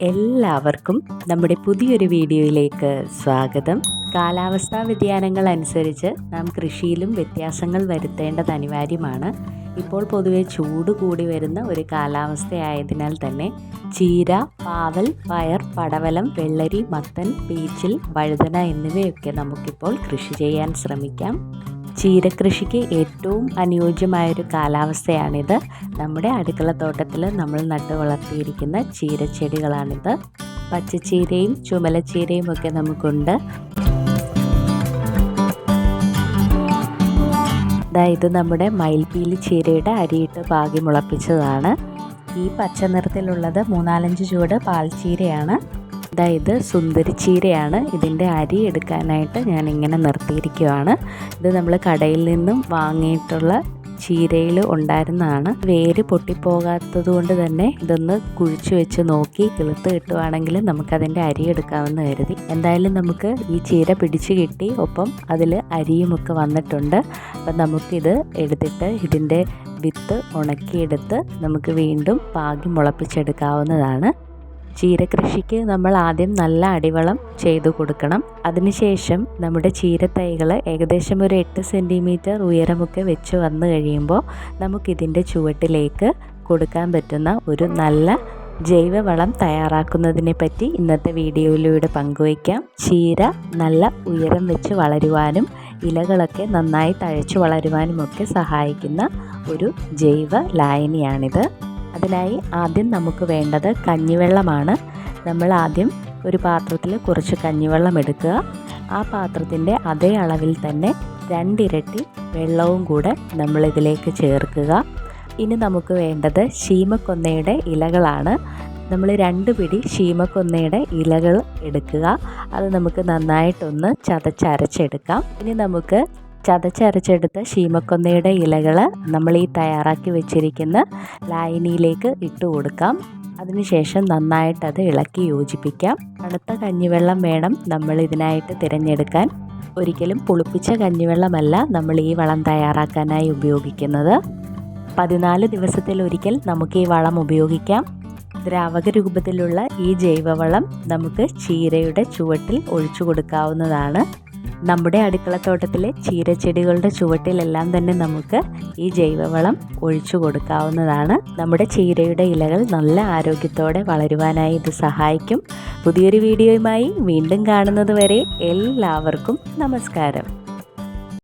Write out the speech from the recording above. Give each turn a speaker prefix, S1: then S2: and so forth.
S1: എല്ലാവർക്കും നമ്മുടെ പുതിയൊരു വീഡിയോയിലേക്ക് സ്വാഗതം. കാലാവസ്ഥാ വ്യതിയാനങ്ങൾ അനുസരിച്ച് നാം കൃഷിയിലും വ്യത്യാസങ്ങൾ വരുത്തേണ്ടത് അനിവാര്യമാണ്. ഇപ്പോൾ പൊതുവെ ചൂട് കൂടി വരുന്ന ഒരു കാലാവസ്ഥയായതിനാൽ തന്നെ ചീര പാവൽ പയർ പടവലം വെള്ളരി മത്തൻ പീച്ചിൽ വഴുതന എന്നിവയൊക്കെ നമുക്കിപ്പോൾ കൃഷി ചെയ്യാൻ ശ്രമിക്കാം. ചീരകൃഷിക്ക് ഏറ്റവും അനുയോജ്യമായൊരു കാലാവസ്ഥയാണിത്. നമ്മുടെ അടുക്കള തോട്ടത്തിൽ നമ്മൾ നട്ടു വളർത്തിയിരിക്കുന്ന ചീരച്ചെടികളാണിത്. പച്ചച്ചീരയും ചുമലച്ചീരയും ഒക്കെ നമുക്കുണ്ട്. ഇത് നമ്മുടെ മയിൽപീലി ചീരയുടെ അരിയിട്ട് പാകി മുളപ്പിച്ചതാണ്. ഈ പച്ച നിറത്തിലുള്ളത് മൂന്നാലഞ്ച് ചുവട് പാൽച്ചീരയാണ്. അതായത് സുന്ദരിച്ചീരയാണ് ഇതിന്റെ അരി എടുക്കാനായിട്ട് ഞാൻ ഇങ്ങനെ നിർത്തിയിരിക്കുകയാണ് ഇത് നമ്മൾ കടയിൽ നിന്നും വാങ്ങിയിട്ടുള്ള ചീരയിൽ ഉണ്ടായിരുന്നതാണ്. വേര് പൊട്ടിപ്പോകാത്തത് കൊണ്ട് തന്നെ ഇതൊന്ന് കുഴിച്ചു വെച്ച് നോക്കി കിളുത്ത് കിട്ടുവാണെങ്കിൽ നമുക്കതിന്റെ അരി എടുക്കാമെന്ന് കരുതി. എന്തായാലും നമുക്ക് ഈ ചീര പിടിച്ചു കിട്ടി. ഒപ്പം അതിൽ അരിയുമൊക്കെ വന്നിട്ടുണ്ട്. അപ്പം നമുക്കിത് എടുത്തിട്ട് ഇതിന്റെ വിത്ത് ഉണക്കിയെടുത്ത് നമുക്ക് വീണ്ടും പാകി മുളപ്പിച്ചെടുക്കാവുന്നതാണ്. ചീരകൃഷിക്ക് നമ്മൾ ആദ്യം നല്ല അടിവളം ചെയ്തു കൊടുക്കണം. അതിനുശേഷം നമ്മുടെ ചീരത്തൈകൾ ഏകദേശം ഒരു എട്ട് സെന്റിമീറ്റർ ഉയരമൊക്കെ വെച്ച് വന്നു കഴിയുമ്പോൾ നമുക്കിതിന്റെ ചുവട്ടിലേക്ക് കൊടുക്കാൻ പറ്റുന്ന ഒരു നല്ല ജൈവവളം തയ്യാറാക്കുന്നതിനെ പറ്റി ഇന്നത്തെ വീഡിയോയിലൂടെ പങ്കുവയ്ക്കാം. ചീര നല്ല ഉയരം വെച്ച് വളരുവാനും ഇലകളൊക്കെ നന്നായി തഴച്ചു വളരുവാനുമൊക്കെ സഹായിക്കുന്ന ഒരു ജൈവ ലായനിയാണിത്. അതിനായി ആദ്യം നമുക്ക് വേണ്ടത് കഞ്ഞിവെള്ളമാണ്. നമ്മൾ ആദ്യം ഒരു പാത്രത്തിൽ കുറച്ച് കഞ്ഞിവെള്ളം എടുക്കുക. ആ പാത്രത്തിന്റെ അതേ അളവിൽ തന്നെ രണ്ടിരട്ടി വെള്ളവും കൂടെ നമ്മളിതിലേക്ക് ചേർക്കുക. ഇനി നമുക്ക് വേണ്ടത് ശീമക്കൊന്നയുടെ ഇലകളാണ്. നമ്മൾ രണ്ട് പിടി ശീമക്കൊന്നയുടെ ഇലകൾ എടുക്കുക. അത് നമുക്ക് നന്നായിട്ടൊന്ന് ചതച്ചരച്ചെടുക്കാം. ഇനി നമുക്ക് ചതച്ചരച്ചെടുത്ത ശീമക്കൊന്നയുടെ ഇലകൾ നമ്മൾ ഈ തയ്യാറാക്കി വെച്ചിരിക്കുന്ന ലായനിയിലേക്ക് ഇട്ട് കൊടുക്കാം. അതിനുശേഷം നന്നായിട്ട് അത് ഇളക്കി യോജിപ്പിക്കാം. തണുത്ത കഞ്ഞിവെള്ളം വേണം നമ്മൾ ഇതിനായിട്ട് തിരഞ്ഞെടുക്കാൻ. ഒരിക്കലും പുളിപ്പിച്ച കഞ്ഞിവെള്ളമല്ല നമ്മൾ ഈ വളം തയ്യാറാക്കാനായി ഉപയോഗിക്കുന്നത്. പതിനാല് ദിവസത്തിലൊരിക്കൽ നമുക്ക് ഈ വളം ഉപയോഗിക്കാം. ദ്രാവക രൂപത്തിലുള്ള ഈ ജൈവവളം നമുക്ക് ചീരയുടെ ചുവട്ടിൽ ഒഴിച്ചു കൊടുക്കാവുന്നതാണ്. നമ്മുടെ അടുക്കളത്തോട്ടത്തിലെ ചീരച്ചെടികളുടെ ചുവട്ടിലെല്ലാം തന്നെ നമുക്ക് ഈ ജൈവവളം ഒഴിച്ചു കൊടുക്കാവുന്നതാണ്. നമ്മുടെ ചീരയുടെ ഇലകൾ നല്ല ആരോഗ്യത്തോടെ വളരുവാനായി ഇത് സഹായിക്കും. പുതിയൊരു വീഡിയോയുമായി വീണ്ടും കാണുന്നത് വരെ എല്ലാവർക്കും നമസ്കാരം.